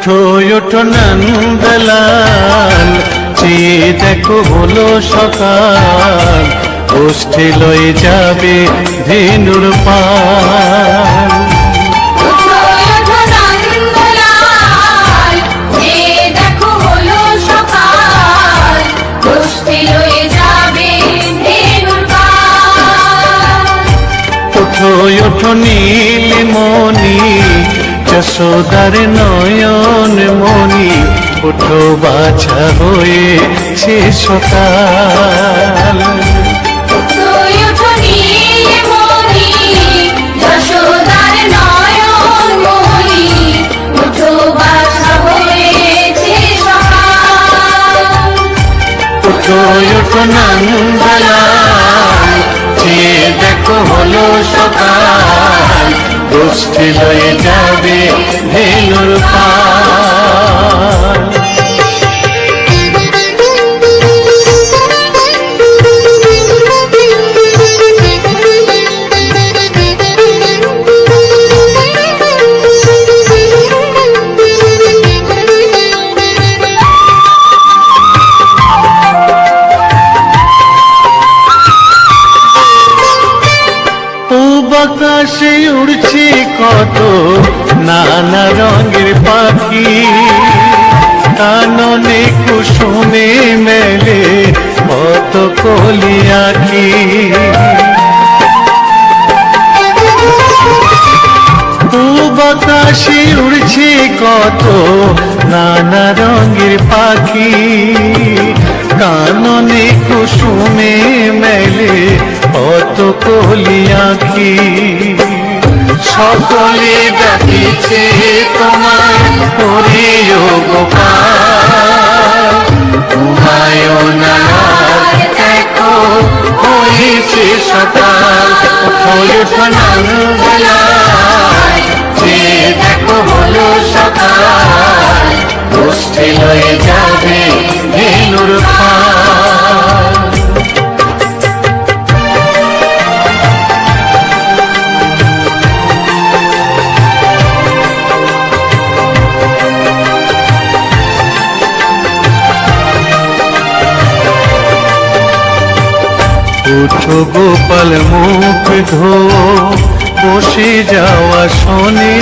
উঠো ওঠো নন্দলাল, চেয়ে দেখো হলো সকাল গোষ্ঠী লয়ে যাবে ধেনুর পাল ওঠো ওঠো। ওঠো ওঠো নীলমণি যশোদার নয়ন মণি ওঠো বাছা হয়ে সে সকাল। ওঠো নন্দলাল যে দেখো হলো সকাল। গোষ্ঠী লয়ে যাবে ভেনুর পাল। আকাশে উড়ছে কত নানা রঙের পাখি। কাননে কুসুমে মেলে কত কলি আঁকি আকাশে উড়ছে কত নানা রঙের পাখি। কাননে কুসুমে মেলে কত কলি আঁকি। সকলে ডাকিছে তোমার হরিও গোপাল। ঘুমায়ও দেখো, হয়েছে সকাল। ওঠো বেলায় যে দেখো হলো সকাল। গোষ্ঠী লয়ে যাবে ভেনুর পাল উঠো গোপাল মুখ ধো বসে যাওয়া শোনে।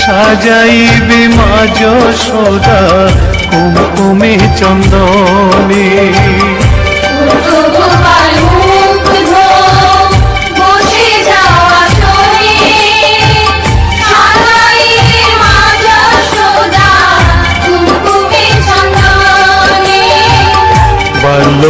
সাজাইবে মাজ সদা কুমকুমে চন্দনে।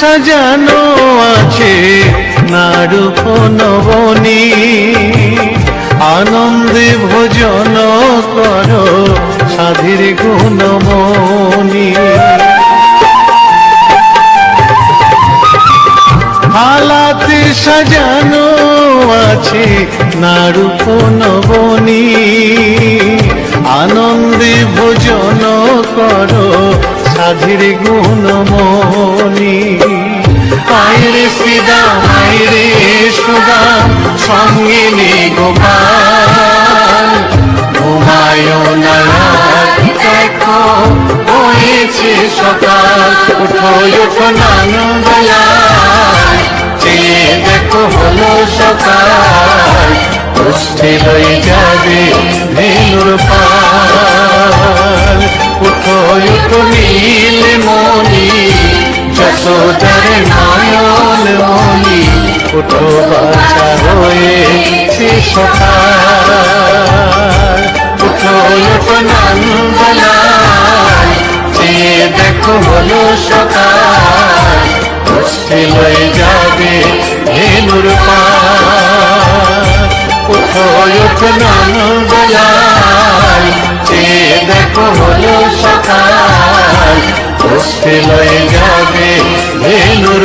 সাজানো আছে নারূপ নবনী আনন্দে ভোজন করো সাধীর গুণমণি। হালাতে সাজানো আছে নারূপ নবনী আনন্দে ভোজন করো সাধীর গুণমণি। আয়রে সিদাম আয়রে সুদাম সঙ্গে নে গোপাল ঘুমায় না দেখো হয়েছে সকাল। উঠো উঠো নানো বেলায় চেয়ে দেখো হলো সকাল। গোষ্ঠী লয়ে যাবে ভেনুর পাল। উঠো নীল মনি যশোদার নয়ন মনি উঠো বাছা হয়েছে সকাল। উঠো নন্দলাল চেয়ে দেখো হলো সকাল। গোষ্ঠী লয়ে যাবে পাল। কোথায় ওঠো নানুর বেলায় দেখো হলো সকাল। কষ্টে লয়ে যাবে ধেনুর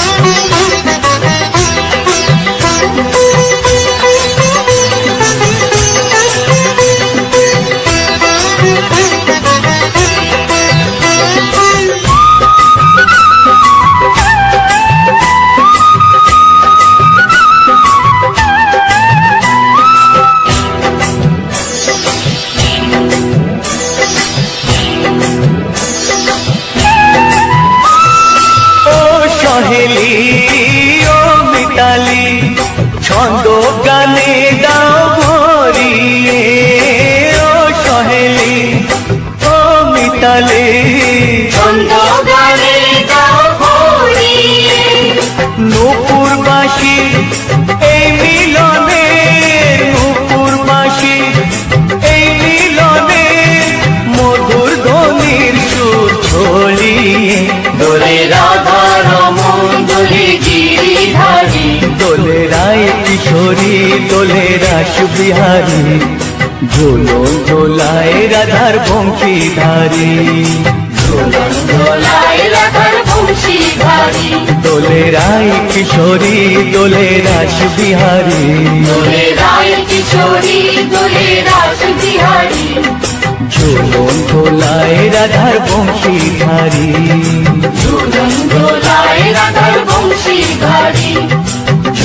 বিহারী ঝোলন ঝোলায় রাধার বংশী ধারী ঝোলন ঝোলায় রাধার বংশী দোলে রায় কিশোরী দোলে রাস বিহারী। দোলে রায় রাধার বংশী ধারী ঝোলন রাধার ধারী